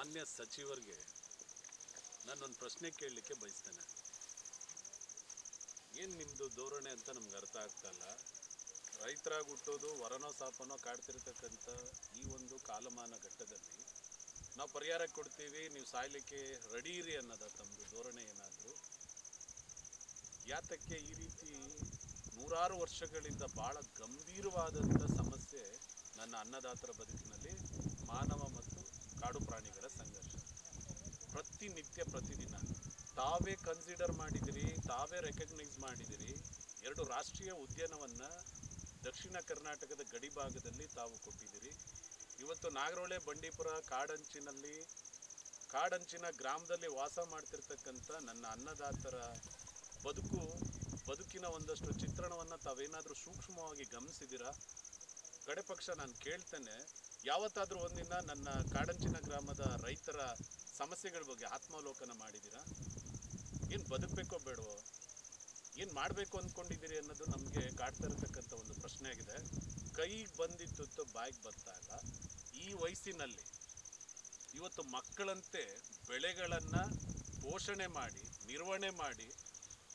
ಮಾನ್ಯ ಸಚಿವರಿಗೆ ನಾನೊಂದು ಪ್ರಶ್ನೆ ಕೇಳಲಿಕ್ಕೆ ಬಯಸ್ತೇನೆ. ಏನು ನಿಮ್ಮದು ಧೋರಣೆ ಅಂತ ನಮ್ಗೆ ಅರ್ಥ ಆಗ್ತಾಯಿಲ್ಲ ರೈತರಾಗಿ ಹುಟ್ಟೋದು ವರನೋ ಸಾಪನೋ ಕಾಡ್ತಿರ್ತಕ್ಕಂಥ ಈ ಒಂದು ಕಾಲಮಾನ ಘಟ್ಟದಲ್ಲಿ ನಾವು ಪರಿಹಾರ ಕೊಡ್ತೀವಿ, ನೀವು ಸಾಯ್ಲಿಕ್ಕೆ ರೆಡಿ ಇರಿ ಅನ್ನೋದ ತಮ್ಮದು ಧೋರಣೆ ಏನಾದರೂ? ಯಾತಕ್ಕೆ ಈ ರೀತಿ ನೂರಾರು ವರ್ಷಗಳಿಂದ ಭಾಳ ಗಂಭೀರವಾದಂಥ ಸಮಸ್ಯೆ ನನ್ನ ಅನ್ನದಾತರ ಬದುಕಿನಲ್ಲಿ ಮಾನವ ಮತ್ತು ಕಾಡು ಪ್ರಾಣಿಗಳ ಪ್ರತಿನಿತ್ಯ ಪ್ರತಿದಿನ. ತಾವೇ ಕನ್ಸಿಡರ್ ಮಾಡಿದಿರಿ, ತಾವೇ ರೆಕಗ್ನೈಸ್ ಮಾಡಿದಿರಿ. ಎರಡು ರಾಷ್ಟ್ರೀಯ ಉದ್ಯಾನವನ್ನ ದಕ್ಷಿಣ ಕರ್ನಾಟಕದ ಗಡಿ ಭಾಗದಲ್ಲಿ ತಾವು ಕೊಟ್ಟಿದ್ದೀರಿ ಇವತ್ತು ನಾಗರೋಳೆ ಬಂಡೀಪುರ, ಕಾಡಂಚಿನಲ್ಲಿ, ಕಾಡಂಚಿನ ಗ್ರಾಮದಲ್ಲಿ ವಾಸ ಮಾಡ್ತಿರ್ತಕ್ಕಂಥ ನನ್ನ ಅನ್ನದಾತರ ಬದುಕು, ಬದುಕಿನ ಒಂದಷ್ಟು ಚಿತ್ರಣವನ್ನು ತಾವೇನಾದರೂ ಸೂಕ್ಷ್ಮವಾಗಿ ಗಮನಿಸಿದ್ದೀರಾ ಕಡೆ ಪಕ್ಷ ನಾನು ಕೇಳ್ತೇನೆ, ಯಾವತ್ತಾದರೂ ಒಂದಿನ ನನ್ನ ಕಾಡಂಚಿನ ಗ್ರಾಮದ ರೈತರ ಸಮಸ್ಯೆಗಳ ಬಗ್ಗೆ ಆತ್ಮಾವಲೋಕನ ಮಾಡಿದ್ದೀರಾ? ಏನು ಬದುಕಬೇಕೋ ಬೇಡವೋ? ಏನು ಮಾಡಬೇಕು ಅಂದ್ಕೊಂಡಿದ್ದೀರಿ ಅನ್ನೋದು ನಮಗೆ ಕಾಡ್ತಾ ಇರತಕ್ಕಂಥ ಒಂದು ಪ್ರಶ್ನೆ ಆಗಿದೆ. ಕೈಗೆ ಬಂದಿದ್ದು ಬಾಯಿಗೆ ಇಲ್ಲ. ಈ ವಯಸ್ಸಿನಲ್ಲಿ ಇವತ್ತು ಮಕ್ಕಳಂತೆ ಬೆಳೆಗಳನ್ನು ಪೋಷಣೆ ಮಾಡಿ, ನಿರ್ವಹಣೆ ಮಾಡಿ,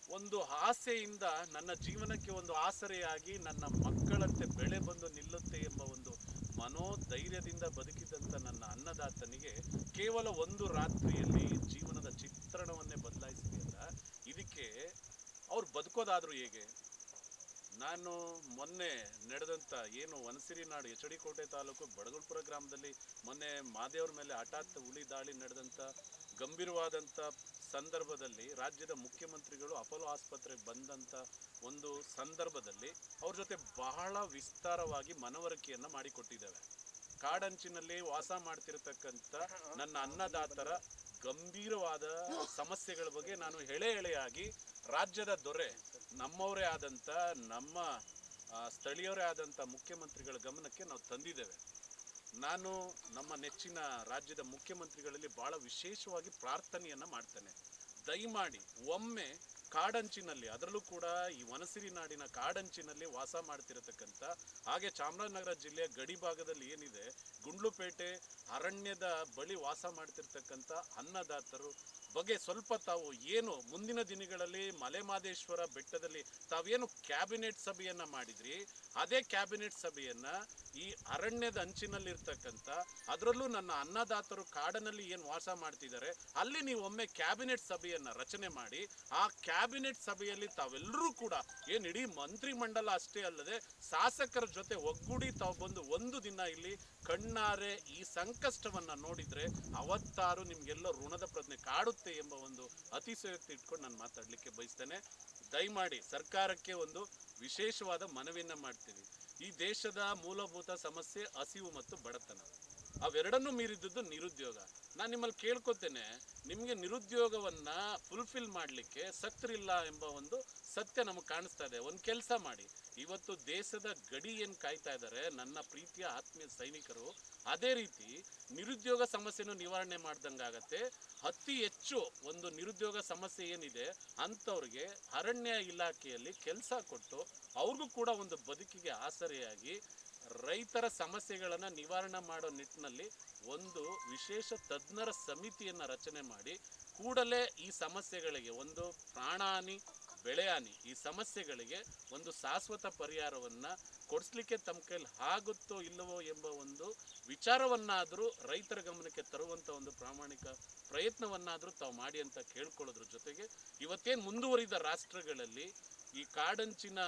ಒಂದು ಆಸೆಯಿಂದ ನನ್ನ ಜೀವನಕ್ಕೆ ಒಂದು ಆಸರೆಯಾಗಿ ನನ್ನ ಮಕ್ಕಳಂತೆ ಬೆಳೆ ಬಂದು ನಿಲ್ಲುತ್ತೆ ಎಂಬ ಒಂದು ಮನೋಧೈರ್ಯದಿಂದ ಬದುಕಿದಂಥ ನನ್ನ ಅನ್ನದಾತನಿಗೆ ಕೇವಲ ಒಂದು ರಾತ್ರಿಯಲ್ಲಿ ಜೀವನದ ಚಿತ್ರಣವನ್ನೇ ಬದಲಾಯಿಸಿದೆಯಲ್ಲ ಇದಕ್ಕೆ ಅವ್ರು ಬದುಕೋದಾದರೂ ಹೇಗೆ? ನಾನು ಮೊನ್ನೆ ನಡೆದಂಥ ಏನು ವನಸಿರಿ ನಾಡು ಎಚ್ ಡಿ ಕೋಟೆ ತಾಲೂಕು ಬಡಗುಲ್ಪುರ ಗ್ರಾಮದಲ್ಲಿ ಮೊನ್ನೆ ಮಾದೇವ್ರ ಮೇಲೆ ಹಠಾತ್ ಹುಲಿ ದಾಳಿ ನಡೆದಂಥ ಗಂಭೀರವಾದಂಥ ಸಂದರ್ಭದಲ್ಲಿ ರಾಜ್ಯದ ಮುಖ್ಯಮಂತ್ರಿಗಳು ಅಪೋಲೋ ಆಸ್ಪತ್ರೆಗೆ ಬಂದಂಥ ಒಂದು ಸಂದರ್ಭದಲ್ಲಿ ಅವ್ರ ಜೊತೆ ಬಹಳ ವಿಸ್ತಾರವಾಗಿ ಮನವರಿಕೆಯನ್ನ ಮಾಡಿಕೊಟ್ಟಿದ್ದೇವೆ. ಕಾಡಂಚಿನಲ್ಲಿ ವಾಸ ಮಾಡ್ತಿರತಕ್ಕಂಥ ನನ್ನ ಅನ್ನದಾತರ ಗಂಭೀರವಾದ ಸಮಸ್ಯೆಗಳ ಬಗ್ಗೆ ನಾನು ಎಳೆ ಎಳೆಯಾಗಿ ರಾಜ್ಯದ ದೊರೆ, ನಮ್ಮವರೇ ಆದಂಥ ನಮ್ಮ ಸ್ಥಳೀಯರೇ ಆದಂಥ ಮುಖ್ಯಮಂತ್ರಿಗಳ ಗಮನಕ್ಕೆ ನಾವು ತಂದಿದ್ದೇವೆ. ನಾನು ನಮ್ಮ ನೆಚ್ಚಿನ ರಾಜ್ಯದ ಮುಖ್ಯಮಂತ್ರಿಗಳಲ್ಲಿ ಬಹಳ ವಿಶೇಷವಾಗಿ ಪ್ರಾರ್ಥನೆಯನ್ನ ಮಾಡ್ತೇನೆ. ದಯಮಾಡಿ ಒಮ್ಮೆ ಕಾಡಂಚಿನಲ್ಲಿ, ಅದರಲ್ಲೂ ಕೂಡ ಈ ವನಸಿರಿ ನಾಡಿನ ಕಾಡಂಚಿನಲ್ಲಿ ವಾಸ ಮಾಡ್ತಿರತಕ್ಕಂಥ, ಹಾಗೆ ಚಾಮರಾಜನಗರ ಜಿಲ್ಲೆಯ ಗಡಿ ಭಾಗದಲ್ಲಿ ಏನಿದೆ, ಗುಂಡ್ಲುಪೇಟೆ ಅರಣ್ಯದ ಬಳಿ ವಾಸ ಮಾಡ್ತಿರ್ತಕ್ಕಂಥ ಅನ್ನದಾತರು, ಬಗ್ಗೆ ಸ್ವಲ್ಪ ತಾವು ಏನು ಮುಂದಿನ ದಿನಗಳಲ್ಲಿ ಮಲೆಮಾದೇಶ್ವರ ಬೆಟ್ಟದಲ್ಲಿ ತಾವೇನು ಕ್ಯಾಬಿನೆಟ್ ಸಭೆಯನ್ನ ಮಾಡಿದ್ರಿ, ಅದೇ ಕ್ಯಾಬಿನೆಟ್ ಸಭೆಯನ್ನ ಈ ಅರಣ್ಯದ ಅಂಚಿನಲ್ಲಿರ್ತಕ್ಕಂಥ, ಅದರಲ್ಲೂ ನನ್ನ ಅನ್ನದಾತರು ಕಾಡಿನಲ್ಲಿ ಏನು ವಾಸ ಮಾಡ್ತಿದ್ದಾರೆ, ಅಲ್ಲಿ ನೀವು ಒಮ್ಮೆ ಕ್ಯಾಬಿನೆಟ್ ಸಭೆಯನ್ನ ರಚನೆ ಮಾಡಿ, ಆ ಕ್ಯಾಬಿನೆಟ್ ಸಭೆಯಲ್ಲಿ ತಾವೆಲ್ಲರೂ ಕೂಡ, ಏನು ಇಡೀ ಮಂತ್ರಿ ಮಂಡಲ ಅಷ್ಟೇ ಅಲ್ಲದೆ ಶಾಸಕರ ಜೊತೆ ಒಗ್ಗೂಡಿ ತಾವು ಬಂದು ಒಂದು ದಿನ ಇಲ್ಲಿ ಕಣ್ಣಾರೆ ಈ ಸಂಕಷ್ಟವನ್ನ ನೋಡಿದ್ರೆ ಅವತ್ತಾರು ನಿಮ್ಗೆಲ್ಲ ಋಣದ ಪ್ರಜ್ಞೆ ಕಾಡುತ್ತೆ ಎಂಬ ಒಂದು ಅತಿಶಯೋಕ್ತಿ ಇಟ್ಕೊಂಡು ನಾನು ಮಾತಾಡ್ಲಿಕ್ಕೆ ಬಯಸ್ತೇನೆ. ದಯಮಾಡಿ ಸರ್ಕಾರಕ್ಕೆ ಒಂದು ವಿಶೇಷವಾದ ಮನವಿಯನ್ನು ಮಾಡ್ತೀವಿ ಈ ದೇಶದ ಮೂಲಭೂತ ಸಮಸ್ಯೆ ಹಸಿವು ಮತ್ತು ಬಡತನ. ಅವೆರಡನ್ನೂ ಮೀರಿದ್ದದ್ದು ನಿರುದ್ಯೋಗ. ನಾನು ನಿಮ್ಮಲ್ಲಿ ಕೇಳ್ಕೊತೇನೆ, ನಿಮಗೆ ನಿರುದ್ಯೋಗವನ್ನ ಫುಲ್ಫಿಲ್ ಮಾಡಲಿಕ್ಕೆ ಸಕ್ರಿಲ್ಲ ಎಂಬ ಒಂದು ಸತ್ಯ ನಮಗೆ ಕಾಣಿಸ್ತಾ ಇದೆ. ಒಂದು ಕೆಲಸ ಮಾಡಿ. ಇವತ್ತು ದೇಶದ ಗಡಿ ಏನು ಕಾಯ್ತಾ ಇದ್ದಾರೆ ನನ್ನ ಪ್ರೀತಿಯ ಆತ್ಮೀಯ ಸೈನಿಕರು, ಅದೇ ರೀತಿ ನಿರುದ್ಯೋಗ ಸಮಸ್ಯೆನೂ ನಿವಾರಣೆ ಮಾಡ್ದಂಗಾಗತ್ತೆ ಅತಿ ಹೆಚ್ಚು ಒಂದು ನಿರುದ್ಯೋಗ ಸಮಸ್ಯೆ ಏನಿದೆ, ಅಂಥವ್ರಿಗೆ ಅರಣ್ಯ ಇಲಾಖೆಯಲ್ಲಿ ಕೆಲಸ ಕೊಟ್ಟು ಅವ್ರಿಗೂ ಕೂಡ ಒಂದು ಬದುಕಿಗೆ ಆಸರೆಯಾಗಿ ರೈತರ ಸಮಸ್ಯೆಗಳನ್ನು ನಿವಾರಣೆ ಮಾಡೋ ನಿಟ್ಟಿನಲ್ಲಿ ಒಂದು ವಿಶೇಷ ತಜ್ಞರ ಸಮಿತಿಯನ್ನು ರಚನೆ ಮಾಡಿ ಕೂಡಲೇ ಈ ಸಮಸ್ಯೆಗಳಿಗೆ ಒಂದು ಪ್ರಾಣಾನಿ ಬೆಳೆಹಾನಿ ಈ ಸಮಸ್ಯೆಗಳಿಗೆ ಒಂದು ಶಾಶ್ವತ ಪರಿಹಾರವನ್ನು ಕೊಡಿಸ್ಲಿಕ್ಕೆ ತಮ್ಮ ಕೈಲಿ ಆಗುತ್ತೋ ಇಲ್ಲವೋ ಎಂಬ ಒಂದು ವಿಚಾರವನ್ನಾದರೂ ರೈತರ ಗಮನಕ್ಕೆ ತರುವಂಥ ಒಂದು ಪ್ರಾಮಾಣಿಕ ಪ್ರಯತ್ನವನ್ನಾದರೂ ತಾವು ಮಾಡಿ ಅಂತ ಕೇಳ್ಕೊಳ್ಳೋದ್ರ ಜೊತೆಗೆ ಇವತ್ತೇನು ಮುಂದುವರಿದ ರಾಷ್ಟ್ರಗಳಲ್ಲಿ ಈ ಕಾಡಂಚಿನ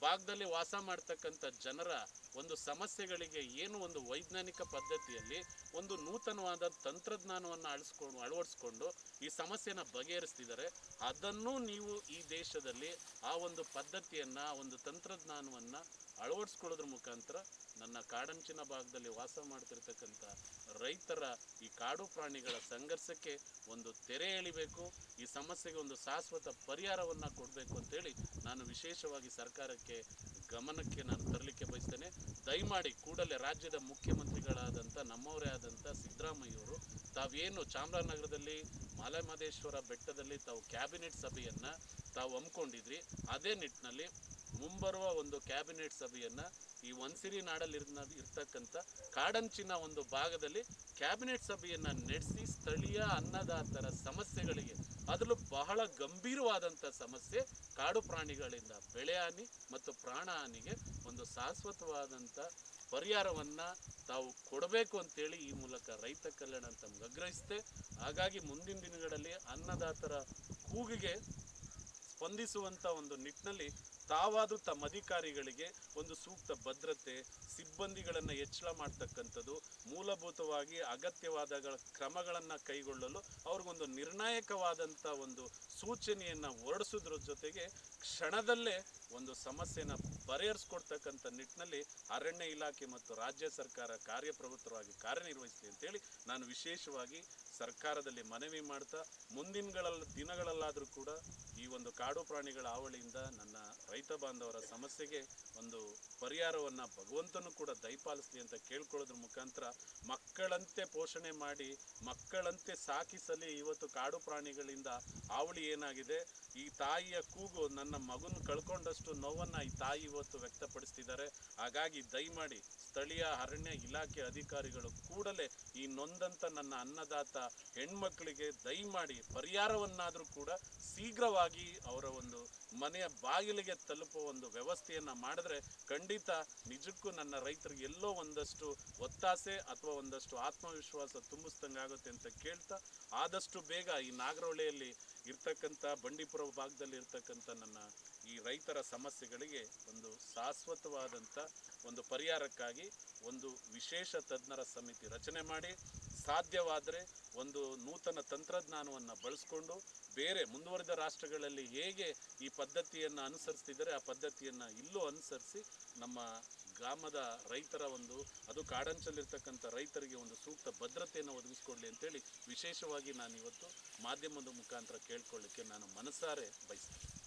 ಭಾಗದಲ್ಲಿ ವಾಸ ಮಾಡ್ತಕ್ಕಂಥ ಜನರ ಒಂದು ಸಮಸ್ಯೆಗಳಿಗೆ ಏನು ಒಂದು ವೈಜ್ಞಾನಿಕ ಪದ್ಧತಿಯಲ್ಲಿ ಒಂದು ನೂತನವಾದ ತಂತ್ರಜ್ಞಾನವನ್ನು ಅಳಿಸ್ಕೊಂಡು, ಅಳವಡಿಸ್ಕೊಂಡು ಈ ಸಮಸ್ಯೆನ ಬಗೆಹರಿಸ್ತಿದ್ದಾರೆ. ಅದನ್ನು ನೀವು ಈ ದೇಶದಲ್ಲಿ ಆ ಒಂದು ಪದ್ಧತಿಯನ್ನು ಒಂದು ತಂತ್ರಜ್ಞಾನವನ್ನು ಅಳವಡಿಸ್ಕೊಳ್ಳೋದ್ರ ಮುಖಾಂತರ ನನ್ನ ಕಾಡಂಚಿನ ಭಾಗದಲ್ಲಿ ವಾಸ ಮಾಡ್ತಿರ್ತಕ್ಕಂಥ ರೈತರ ಈ ಕಾಡು ಪ್ರಾಣಿಗಳ ಸಂಘರ್ಷಕ್ಕೆ ಒಂದು ತೆರೆ ಎಳಿಬೇಕು, ಈ ಸಮಸ್ಯೆಗೆ ಒಂದು ಶಾಶ್ವತ ಪರಿಹಾರವನ್ನು ಕೊಡಬೇಕು ಅಂತೇಳಿ ನಾನು ವಿಶೇಷವಾಗಿ ಸರ್ಕಾರಕ್ಕೆ ಗಮನಕ್ಕೆ ನಾನು ತರಲಿಕ್ಕೆ ಬಯಸ್ತೇನೆ. ದಯಮಾಡಿ ಕೂಡಲೇ ರಾಜ್ಯದ ಮುಖ್ಯಮಂತ್ರಿಗಳಾದಂಥ ನಮ್ಮವರೇ ಆದಂಥ ಸಿದ್ದರಾಮಯ್ಯವರು, ತಾವೇನು ಚಾಮರಾಜನಗರದಲ್ಲಿ ಮಲೆಮಹದೇಶ್ವರ ಬೆಟ್ಟದಲ್ಲಿ ತಾವು ಕ್ಯಾಬಿನೆಟ್ ಸಭೆಯನ್ನು ತಾವು ಹಮ್ಮಿಕೊಂಡಿದ್ರಿ, ಅದೇ ನಿಟ್ಟಿನಲ್ಲಿ ಮುಂಬರುವ ಒಂದು ಕ್ಯಾಬಿನೆಟ್ ಸಭೆಯನ್ನ ಈ ಒಂದ್ಸಿರಿ ನಾಡಲ್ಲಿ ಇರ್ತಕ್ಕಂಥ ಕಾಡಂಚಿನ ಒಂದು ಭಾಗದಲ್ಲಿ ಕ್ಯಾಬಿನೆಟ್ ಸಭೆಯನ್ನ ನಡೆಸಿ ಸ್ಥಳೀಯ ಅನ್ನದಾತರ ಸಮಸ್ಯೆಗಳಿಗೆ ಅದರಲ್ಲೂ ಬಹಳ ಗಂಭೀರವಾದಂಥ ಸಮಸ್ಯೆ ಕಾಡು ಪ್ರಾಣಿಗಳಿಂದ ಬೆಳೆ ಹಾನಿ ಮತ್ತು ಪ್ರಾಣ ಹಾನಿಗೆ ಒಂದು ಶಾಶ್ವತವಾದಂಥ ಪರಿಹಾರವನ್ನು ತಾವು ಕೊಡಬೇಕು ಅಂತೇಳಿ ಈ ಮೂಲಕ ರೈತ ಕಲ್ಯಾಣ ಅಂತ ಆಗ್ರಹಿಸಿದೆ ಹಾಗಾಗಿ ಮುಂದಿನ ದಿನಗಳಲ್ಲಿ ಅನ್ನದಾತರ ಕೂಗಿಗೆ ಸ್ಪಂದಿಸುವಂಥ ಒಂದು ನಿಟ್ಟಿನಲ್ಲಿ ತಾವಾದು ತಮ್ಮ ಅಧಿಕಾರಿಗಳಿಗೆ ಒಂದು ಸೂಕ್ತ ಭದ್ರತೆ, ಸಿಬ್ಬಂದಿಗಳನ್ನು ಹೆಚ್ಚಳ ಮಾಡ್ತಕ್ಕಂಥದ್ದು, ಮೂಲಭೂತವಾಗಿ ಅಗತ್ಯವಾದ ಕ್ರಮಗಳನ್ನು ಕೈಗೊಳ್ಳಲು ಅವ್ರಿಗೊಂದು ನಿರ್ಣಾಯಕವಾದಂಥ ಒಂದು ಸೂಚನೆಯನ್ನು ಹೊರಡಿಸೋದ್ರ ಜೊತೆಗೆ ಕ್ಷಣದಲ್ಲೇ ಒಂದು ಸಮಸ್ಯೆನ ಪರಿಹರಿಸ್ಕೊಡ್ತಕ್ಕಂಥ ನಿಟ್ಟಿನಲ್ಲಿ ಅರಣ್ಯ ಇಲಾಖೆ ಮತ್ತು ರಾಜ್ಯ ಸರ್ಕಾರ ಕಾರ್ಯಪ್ರವೃತ್ತವಾಗಿ ಕಾರ್ಯನಿರ್ವಹಿಸಲಿ ಅಂತೇಳಿ ನಾನು ವಿಶೇಷವಾಗಿ ಸರ್ಕಾರದಲ್ಲಿ ಮನವಿ ಮಾಡ್ತಾ ಮುಂದಿನಗಳಲ್ಲಿ ದಿನಗಳಲ್ಲಾದರೂ ಕೂಡ ಈ ಒಂದು ಕಾಡು ಪ್ರಾಣಿಗಳ ಹಾವಳಿಯಿಂದ ನನ್ನ ರೈತ ಬಾಂಧವರ ಸಮಸ್ಯೆಗೆ ಒಂದು ಪರಿಹಾರವನ್ನು ಭಗವಂತನು ಕೂಡ ದಯಪಾಲಿಸಲಿ ಅಂತ ಕೇಳ್ಕೊಳ್ಳೋದ್ರ ಮುಖಾಂತರ ಮಕ್ಕಳಂತೆ ಪೋಷಣೆ ಮಾಡಿ, ಮಕ್ಕಳಂತೆ ಸಾಕಿಸಲಿ ಇವತ್ತು ಕಾಡು ಪ್ರಾಣಿಗಳಿಂದ ಆವಳಿ ಏನಾಗಿದೆ. ಈ ತಾಯಿಯ ಕೂಗು ನನ್ನ ಮಗನ ಕಳ್ಕೊಂಡಷ್ಟು ನೋವನ್ನ ಈ ತಾಯಿ ಇವತ್ತು ವ್ಯಕ್ತಪಡಿಸ್ತಿದ್ದಾರೆ. ಹಾಗಾಗಿ ದಯಮಾಡಿ ಸ್ಥಳೀಯ ಅರಣ್ಯ ಇಲಾಖೆ ಅಧಿಕಾರಿಗಳು ಕೂಡಲೇ ಈ ನೊಂದಂತ ನನ್ನ ಅನ್ನದಾತ ಹೆಣ್ಮಕ್ಳಿಗೆ ದಯಮಾಡಿ ಪರಿಹಾರವನ್ನಾದರೂ ಕೂಡ ಶೀಘ್ರವಾಗಿ ಅವರ ಒಂದು ಮನೆಯ ಬಾಗಿಲಿಗೆ ತಲುಪುವ ಒಂದು ವ್ಯವಸ್ಥೆಯನ್ನ ಮಾಡಿದ್ರೆ ಖಂಡಿತ ನಿಜಕ್ಕೂ ನನ್ನ ರೈತರಿಗೆ ಎಲ್ಲೋ ಒಂದಷ್ಟು ಒತ್ತಾಸೆ ಅಥವಾ ಒಂದಷ್ಟು ಆತ್ಮವಿಶ್ವಾಸ ತುಂಬಿಸ್ದಂಗಾಗುತ್ತೆ ಅಂತ ಕೇಳ್ತಾ ಆದಷ್ಟು ಬೇಗ ಈ ನಾಗರಹೊಳೆಯಲ್ಲಿ ಇರ್ತಕ್ಕಂಥ ಬಂಡೀಪುರ ಭಾಗದಲ್ಲಿ ಇರ್ತಕ್ಕಂಥ ನನ್ನ ಈ ರೈತರ ಸಮಸ್ಯೆಗಳಿಗೆ ಒಂದು ಶಾಶ್ವತವಾದಂಥ ಒಂದು ಪರಿಹಾರಕ್ಕಾಗಿ ಒಂದು ವಿಶೇಷ ತಜ್ಞರ ಸಮಿತಿ ರಚನೆ ಮಾಡಿ ಸಾಧ್ಯವಾದರೆ ಒಂದು ನೂತನ ತಂತ್ರಜ್ಞಾನವನ್ನು ಬಳಸ್ಕೊಂಡು ಬೇರೆ ಮುಂದುವರಿದ ರಾಷ್ಟ್ರಗಳಲ್ಲಿ ಹೇಗೆ ಈ ಪದ್ಧತಿಯನ್ನು ಅನುಸರಿಸ್ತಿದ್ದಾರೆ, ಆ ಪದ್ಧತಿಯನ್ನು ಇಲ್ಲೂ ಅನುಸರಿಸಿ ನಮ್ಮ ಗ್ರಾಮದ ರೈತರ ಒಂದು, ಅದು ಕಾಡಂಚಲ್ಲಿರ್ತಕ್ಕಂಥ ರೈತರಿಗೆ ಒಂದು ಸೂಕ್ತ ಭದ್ರತೆಯನ್ನು ಒದಗಿಸ್ಕೊಡ್ಲಿ ಅಂತೇಳಿ ವಿಶೇಷವಾಗಿ ನಾನು ಇವತ್ತು ಮಾಧ್ಯಮದ ಮುಖಾಂತರ ಕೇಳ್ಕೊಳ್ಳಿಕ್ಕೆ ನಾನು ಮನಸಾರೆ ಬಯಸ್ತೇನೆ.